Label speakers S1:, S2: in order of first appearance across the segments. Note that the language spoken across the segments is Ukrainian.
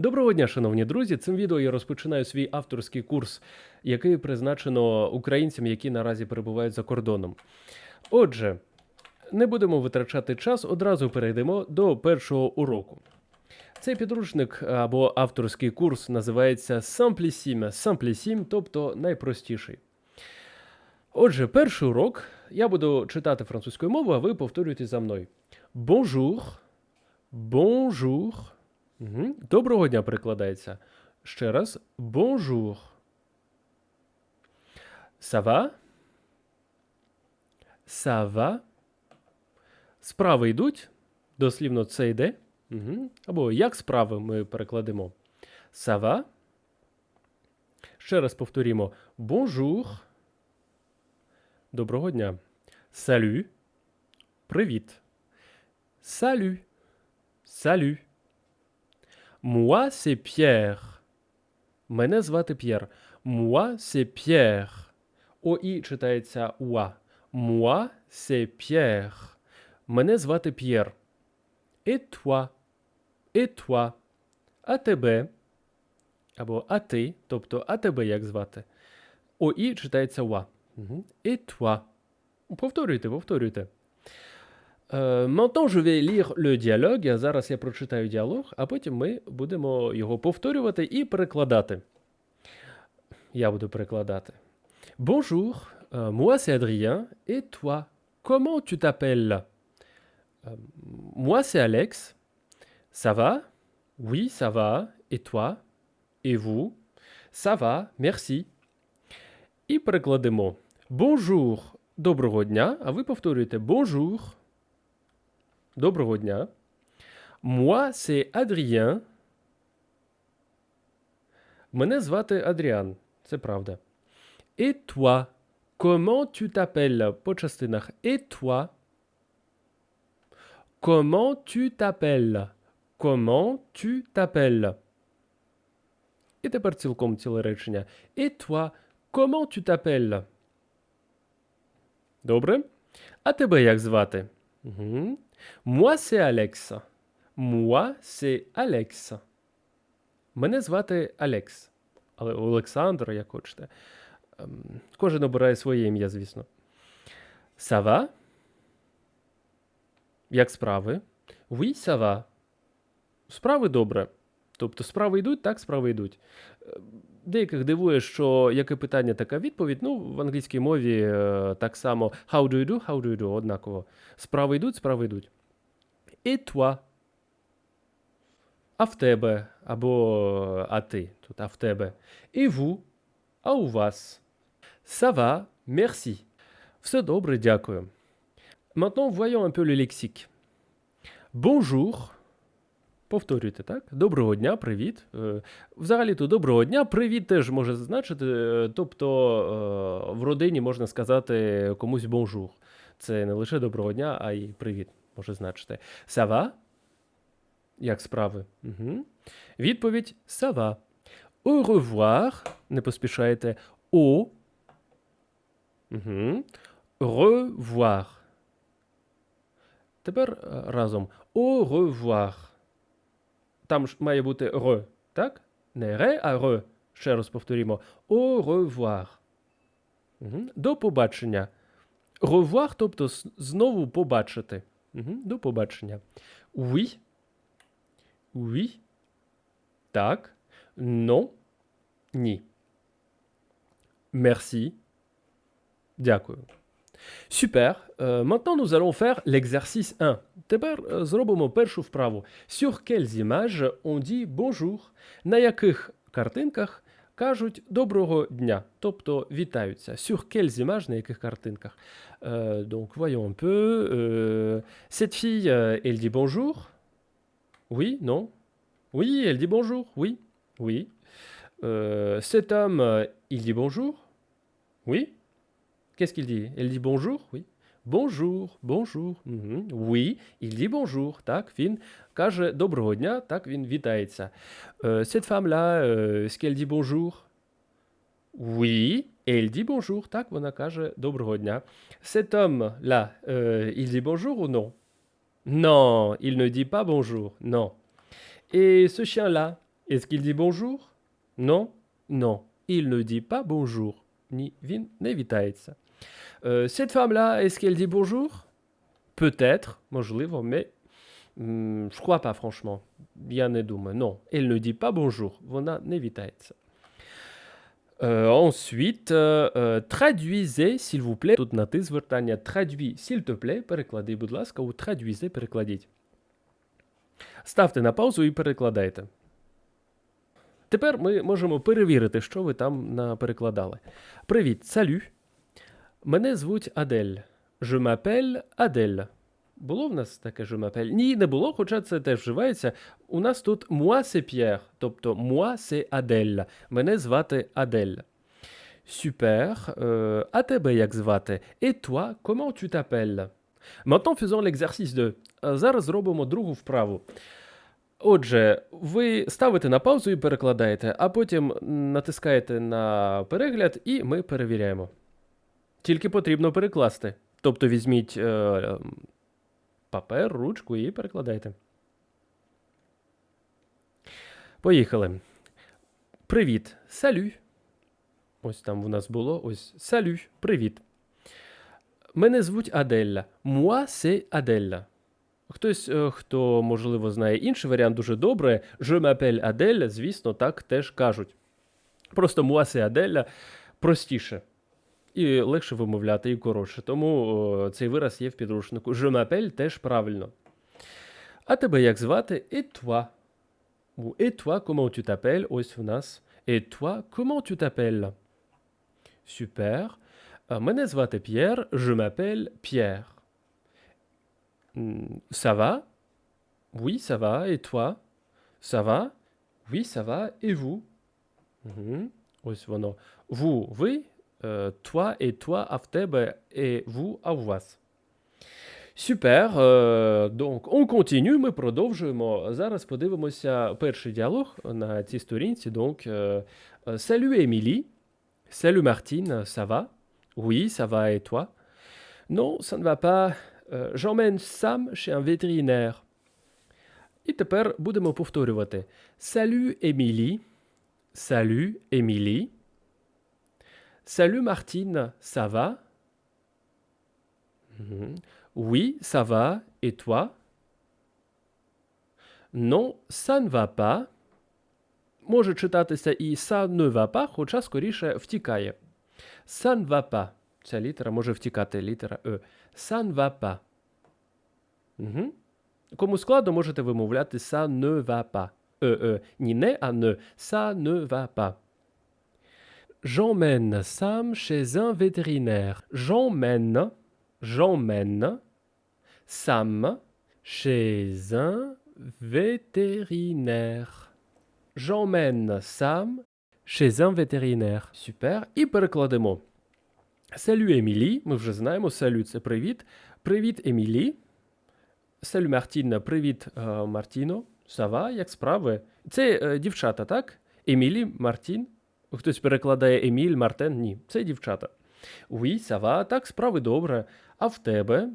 S1: Доброго дня, шановні друзі. Цим відео я розпочинаю свій авторський курс, який призначено українцям, які наразі перебувають за кордоном. Отже, не будемо витрачати час, одразу перейдемо до першого уроку. Цей підручник або авторський курс називається Simplissime, Simplissime, тобто найпростіший. Отже, перший урок я буду читати французькою мовою, а ви повторюєте за мною. Bonjour, bonjour. Доброго дня перекладається. Ще раз. Va? Ça va? Справи йдуть. Дослівно це йде. Угу. Або як справи ми перекладемо. Va? Ще раз повторімо. Bonjour. Доброго дня. Salut. Привіт. Salut. Salut. Moi, c'est Pierre. Мене звати П'єр. Moi, c'est Pierre. ОІ читається уа. Moi, c'est Pierre. Мене звати П'єр. Et toi. Et toi. А тебе. Або а ти, тобто а тебе як звати. ОІ читається уа. Угу. Et toi. Повторюйте, повторюйте. Е, Maintenant, je vais lire le dialogue. Зараз я прочитаю діалог, а потім ми будемо його повторювати і перекладати. Я буду перекладати. Bonjour, euh, moi c'est Adrien. Et toi, comment tu t'appelles Euh, Moi c'est Alex. Ça va Oui, ça va. Et toi Et vous Ça va, merci. І перекладемо. Bonjour, доброго дня. А ви повторюєте bonjour. Доброго дня. Moi, c'est Adrien. Мене звати Адріан. Це правда. Et toi, comment tu t'appelles? По частинах. Et toi. Comment tu t'appelles? Comment tu t'appelles? І тепер цілком ціле речення. Et toi, comment tu t'appelles? Добре? А тебе як звати? Угу. Moi, c'est Alex. Moi, c'est Alex. Мене звати Алекс. Але Олександр, як хочете. Ем, Кожен обирає своє ім'я, звісно. Va? Як справи? Oui, va. Справи добре. Тобто справи йдуть, так, справи йдуть. Деяких дивує, що яке питання, така відповідь. Ну, в англійській мові е, так само how do you do, how do you do, однаково. Справи йдуть, справи йдуть. Et toi? А в тебе, або а ти, тут а в тебе. Et vous? А у вас? Ça va, merci. Все добре, дякую. Maintenant, voyons un peu le lexique. Bonjour. Повторюйте, так? Доброго дня, привіт. Е, Взагалі-то доброго дня, привіт теж може значити. е, Тобто е, в родині можна сказати комусь бонжур. Це не лише доброго дня, а й привіт може значити. Va? Як справи? Угу. Відповідь va. Au revoir. Не поспішайте. Au. Угу. Revoir. Тепер разом. Au revoir. Там ж має бути ре, так? Не ре, а ре. Ще раз повторімо. Au revoir. Угу. До побачення. Revoir, тобто знову побачити. Угу. До побачення. Oui. Oui. Так. Non. Ні. Merci. Дякую. Super. Euh, maintenant, nous allons faire l'exercice 1. Тепер е, зробимо першу вправу. Sur quelles images on dit bonjour? На яких картинках кажуть доброго дня, тобто вітаються. Sur quelles images, на яких картинках? Euh, donc, voyons un peu. Euh, cette fille, euh, elle dit bonjour? Oui, non? Oui, elle dit bonjour. Oui, oui. Euh, cet homme, euh, il dit bonjour? Oui. Qu'est-ce qu'il dit? Elle dit bonjour? Oui. Bonjour, bonjour. Мгм. Oui, il dit bonjour. Так, він каже доброго дня, так він вітається. Euh, cette femme-là, euh, est-ce qu'elle dit bonjour? Oui, elle dit bonjour. Так, вона каже доброго дня. Cet homme-là, euh, il dit bonjour ou non? Non, il ne dit pas bonjour. Non. Et ce chien-là, Est-ce qu'il dit bonjour? Non? Non. Il ne dit pas bonjour. Ні, він не вітається. Euh, cette femme-là, est-ce qu'elle dit bonjour? Peut-être, можливо, mais м, je crois pas, franchement. Я не думаю. Non, elle ne dit pas bonjour. Вона не вітається. Euh, ensuite, euh, euh, traduisez, s'il vous plaît. Тут на ти звертання traduis, s'il te plaît, переклади, будь ласка, у traduisez перекладіть. Ставте на паузу і перекладайте. Тепер ми можемо перевірити, що ви там наперекладали. Привіт, салю. Мене звуть Адель. Je m'appelle Адель. Було в нас таке je m'appelle? Ні, не було, хоча це теж вживається. У нас тут moi c'est Pierre, тобто moi c'est Адель. Мене звати Адель. Super. Euh, а тебе як звати? Et toi, comment tu t'appelles? Maintenant, faisons l'exercice 2. Зараз зробимо другу вправу. Отже, ви ставите на паузу і перекладаєте, а потім натискаєте на перегляд, і ми перевіряємо. Тільки потрібно перекласти. Тобто візьміть е, папер, ручку і перекладайте. Поїхали. Привіт. Салю. Ось там у нас було. Ось салю. Привіт. Мене звуть Аделля. Moi, c'est Аделля. Хтось, е, хто, можливо, знає інший варіант дуже добре. Je m'appelle Аделя, звісно, так теж кажуть. Просто c'est Аделя простіше. І легше вимовляти, і коротше. Тому цей вираз є в підручнику. Je m'appelle теж правильно. А тебе як звати? Et toi. Et toi, comment tu t'appelles? Ось в нас. Et toi, comment tu t'appelles? Super. Мене звати П'єр. Je m'appelle Pierre. Hmm, Ça va? Oui, ça va. Et toi? Ça va? Oui, ça va. Et vous? Мгм. Ось воно. Vous, ви, е, toi et toi, а в тебе, et vous, а у вас. Супер. Е, donc, on continue, ми продовжуємо. Зараз подивимося перший діалог на цій сторінці. Donc, е, е, Salut Émilie. Salut Martine, ça va? Oui, ça va et toi? Non, ça ne va pas. Euh, J'emmène Sam chez un vétérinaire. І тепер будемо повторювати. Salut Émilie. Salut Émilie. Salut Martine, ça va? Mhm. Oui, ça va. Et toi? Non, ça ne va pas. Може читатися і ça ne va pas, хоча скоріше втікає. Ça ne va pas. Ця літера може втікати, літера Е. Ça ne va pas. Угу. Кому складно, можете вимовляти ça ne va pas. Е, е. Ні не, а не. Ça ne va pas. J'emmène Sam chez un vétérinaire. J'emmène, j'emmène Sam chez un vétérinaire. J'emmène Sam chez un vétérinaire. Super. І перекладемо. Салю Емілі. Ми вже знаємо. Салю це привіт. Привіт, Емілі. Салю Мартін. Привіт, е, Мартіно. Сава, як справи? Це е, дівчата, так? Емілі, Мартін. Хтось перекладає Еміль, Мартен. Ні, це дівчата. Уй, сава, так, справи добре. А в тебе?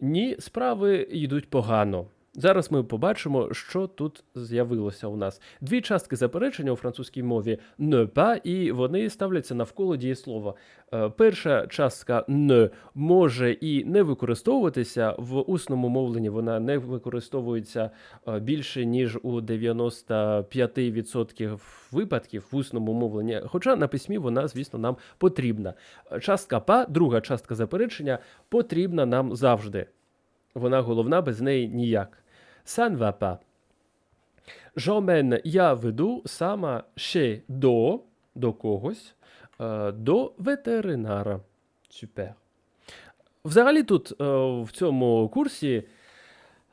S1: Ні, справи йдуть погано. Зараз ми побачимо, що тут з'явилося у нас. Дві частки заперечення у французькій мові ne pas, і вони ставляться навколо дієслова. Е, Перша частка не може і не використовуватися в усному мовленні. Вона не використовується е, більше ніж у 95% випадків в усному мовленні. Хоча на письмі вона, звісно, нам потрібна. Частка па, друга частка заперечення, потрібна нам завжди. Вона головна, без неї ніяк. Ça ne va pas. J'emmène, я веду сама ще до, до когось, е, до ветеринара. Супер. Взагалі тут е, в цьому курсі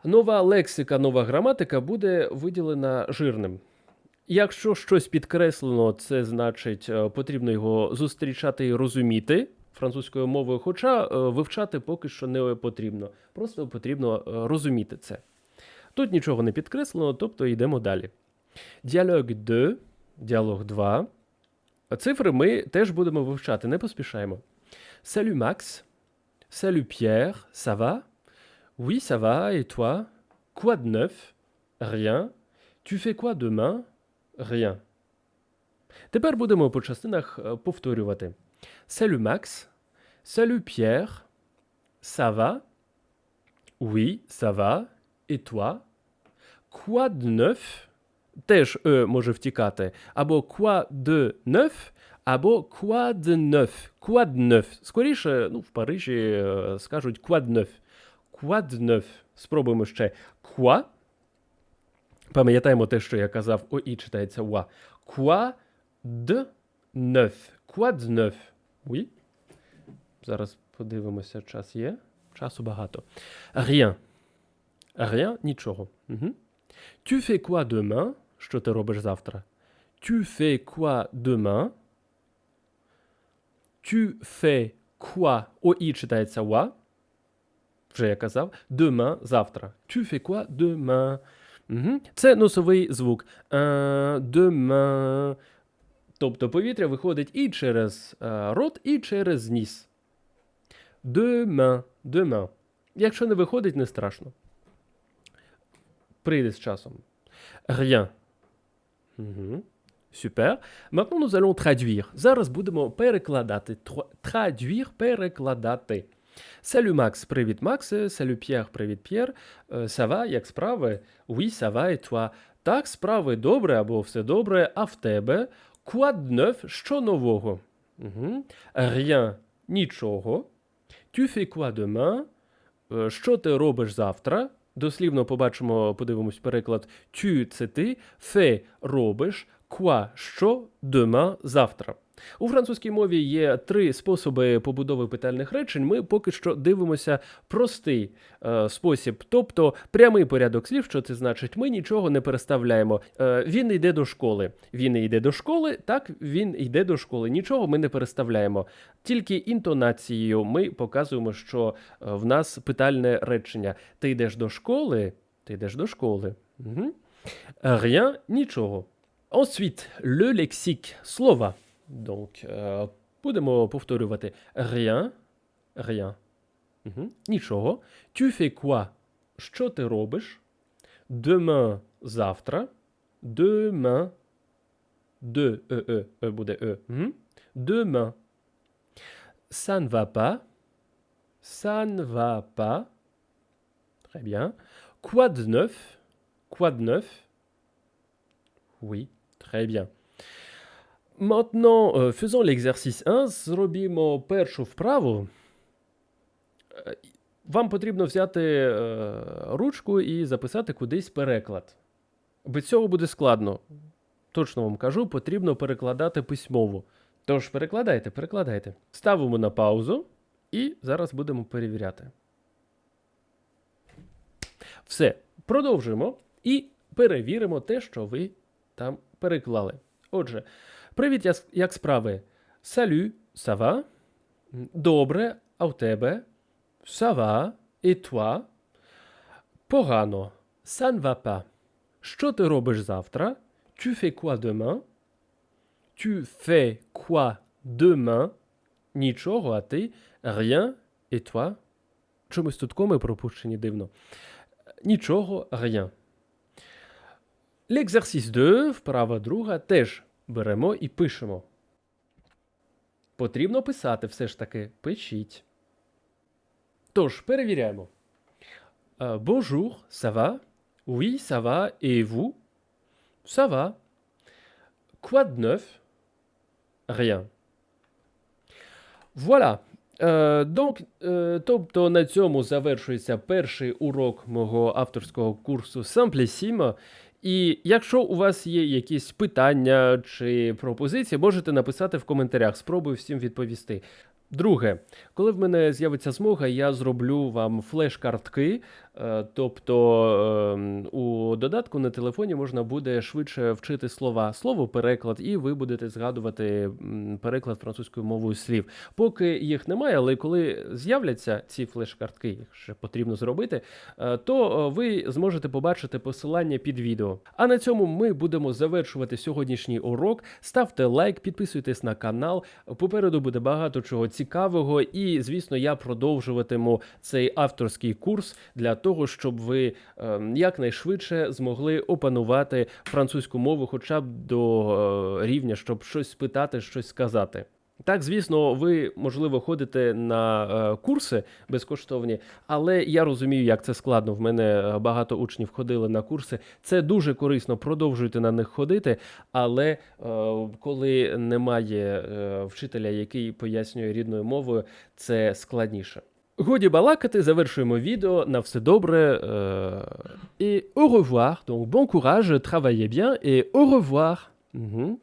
S1: нова лексика, нова граматика буде виділена жирним. Якщо щось підкреслено, це значить е, потрібно його зустрічати і розуміти французькою мовою, хоча вивчати поки що не потрібно. Просто потрібно розуміти це. Тут нічого не підкреслено, тобто йдемо далі. Діалог 2, діалог 2. Цифри ми теж будемо вивчати, не поспішаємо. Salut Max. Salut Pierre, ça va? Oui, ça va, et toi? Quoi de neuf? Rien. Tu fais quoi demain? Rien. Тепер будемо по частинах е, повторювати. Salut Max. Salut Pierre. Ça va? Oui, ça va. Et toi? Quoi de neuf? Теж е може втікати. Або quoi de neuf, або quoi de neuf. Quoi de neuf. Скоріше, ну, в Парижі е, скажуть quoi de neuf. Quoi de neuf. Спробуємо ще. Quoi. Пам'ятаємо те, що я казав, ОІ читається ва. Quoi de neuf. Quoi de neuf. Oui. Зараз подивимося, час є. Часу багато. Rien. Rien, нічого. Угу. Tu fais quoi demain? Що ти робиш завтра? Tu fais quoi demain? Tu fais quoi? ОІ читається ва. Вже я казав. Demain, завтра. Tu fais quoi demain? Угу. Це носовий звук. Е, demain. Тобто повітря виходить і через е, рот, і через ніс. Demain. Demain. Якщо не виходить, не страшно. Прийде з часом. Rien. Угу. Супер. Maintenant nous allons traduire. Зараз будемо перекладати. Traduire, перекладати. Salut Макс, привіт Макс. Salut Pierre, привіт П'єр. Е, Ça va, як справи? Oui, ça va, et toi? Так, справи добре або все добре, а в тебе? Quoi de neuf? Що нового? Угу. Rien. Нічого. Tu fais quoi demain? Е, Що ти робиш завтра? Дослівно побачимо, подивимось переклад. Tu – це ти, фе – робиш, ква – що, дема – завтра. У французькій мові є три способи побудови питальних речень. Ми поки що дивимося простий е, спосіб, тобто прямий порядок слів, що це значить, ми нічого не переставляємо. Е, він йде до школи. Він йде до школи, так він йде до школи. Нічого ми не переставляємо. Тільки інтонацією ми показуємо, що е, в нас питальне речення. Ти йдеш до школи, ти йдеш до школи. Угу. Rien, нічого. Ensuite, le lexique слова. Donc, е, будемо повторювати rien, rien. Угу. Нічого. Tu fais quoi? Що ти робиш? Demain – завтра. Demain. De, е, е, е буде е. Угу. Demain. Ça ne va pas. Ça ne va pas. Très bien. Quoi de neuf Quoi de neuf Oui, très bien. Maintenant, euh, faisons l'exercice 1. Зробімо першу вправу. Вам потрібно взяти ручку і записати кудись переклад. Без цього буде складно. Точно вам кажу, потрібно перекладати письмово. Тож перекладайте, перекладайте. Ставимо на паузу і зараз будемо перевіряти. Все, продовжуємо і перевіримо те, що ви там переклали. Отже, привіт, як справи? Салю, сава. Добре, а в тебе? Сава, і toi? Погано. Va pas. Що ти робиш завтра? Tu fais quoi demain? Tu fais quoi demain? Нічого, а ти? Rien. Et toi? Чомусь тут коми пропущені дивно. Нічого, rien. L'exercice 2, вправа друга, теж беремо і пишемо. Потрібно писати все ж таки. Пишіть. Тож, перевіряємо. Е, Bonjour, ça va? Oui, ça va. Et vous? Ça. Quoi de neuf? Rien. Voilà. Е, donc, е, тобто на цьому завершується перший урок мого авторського курсу Simplissime. І якщо у вас є якісь питання чи пропозиції, можете написати в коментарях. Спробую всім відповісти. Друге, коли в мене з'явиться змога, я зроблю вам флеш-картки. Е, Тобто ем, у додатку на телефоні можна буде швидше вчити слова, слово переклад, і ви будете згадувати переклад французькою мовою слів. Поки їх немає, але коли з'являться ці флеш-картки, їх ще потрібно зробити, е, то е, ви зможете побачити посилання під відео. А на цьому ми будемо завершувати сьогоднішній урок. Ставте лайк, підписуйтесь на канал. Попереду буде багато чого цікавого, і звісно, я продовжуватиму цей авторський курс для того. Того, щоб ви е, якнайшвидше змогли опанувати французьку мову, хоча б до е, рівня, щоб щось спитати, щось сказати. Так, звісно, ви можливо ходите на е, курси безкоштовні, але я розумію, як це складно. В мене багато учнів ходили на курси. Це дуже корисно, продовжуйте на них ходити. Але е, коли немає вчителя, який пояснює рідною мовою, це складніше. Годі балакати, завершуємо відео. На все добре. Е, і au revoir. Donc bon courage, travaillez bien et au revoir. Угу.